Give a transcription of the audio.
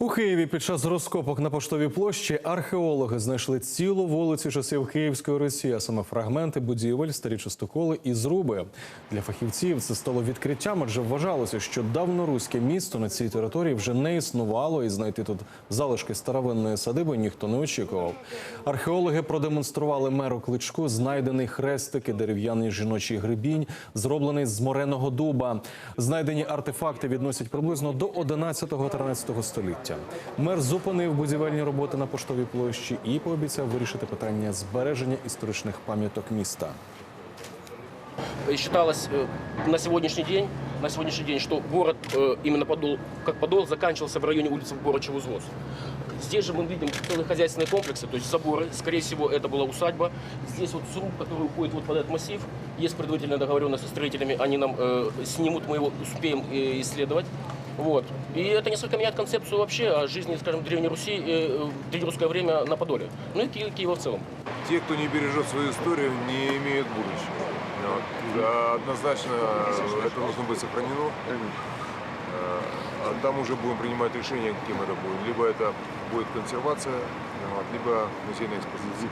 У Києві під час розкопок на поштовій площі археологи знайшли цілу вулицю часів Київської Росії, а саме фрагменти будівель, старі частоколи і зруби. Для фахівців це стало відкриттям, адже вважалося, що давноруське місто на цій території вже не існувало, і знайти тут залишки старовинної садиби ніхто не очікував. Археологи продемонстрували меру кличку знайдений хрестик і дерев'яний жіночий гребінь, зроблений з мореного дуба. Знайдені артефакти відносять приблизно до 11-13 століття. Мер зупинив будівельні роботи на поштовій площі і пообіцяв вирішити питання збереження історичних пам'яток міста. И считалось э, на сегодняшний день, на сегодняшний день, что город э, именно Подол, как Подол, заканчивался в районе улицы Борочев узвоз. Здесь же мы видим целые хозяйственные комплексы, то есть заборы. Скорее всего, это была усадьба. Здесь вот сруб, который уходит вот под этот массив. Есть предварительная договоренность со строителями, они нам э, снимут, мы его успеем э, исследовать. Вот. И это несколько меняет концепцию вообще о жизни, скажем, Древней Руси, э, древнерусское время на Подоле. Ну и Ки- Киева в целом. Те, кто не бережет свою историю, не имеют Однозначно это должно быть сохранено. Э, А там уже будем принимать решение, каким это будет. Либо это будет консервация, вот, либо музейная экспозиция.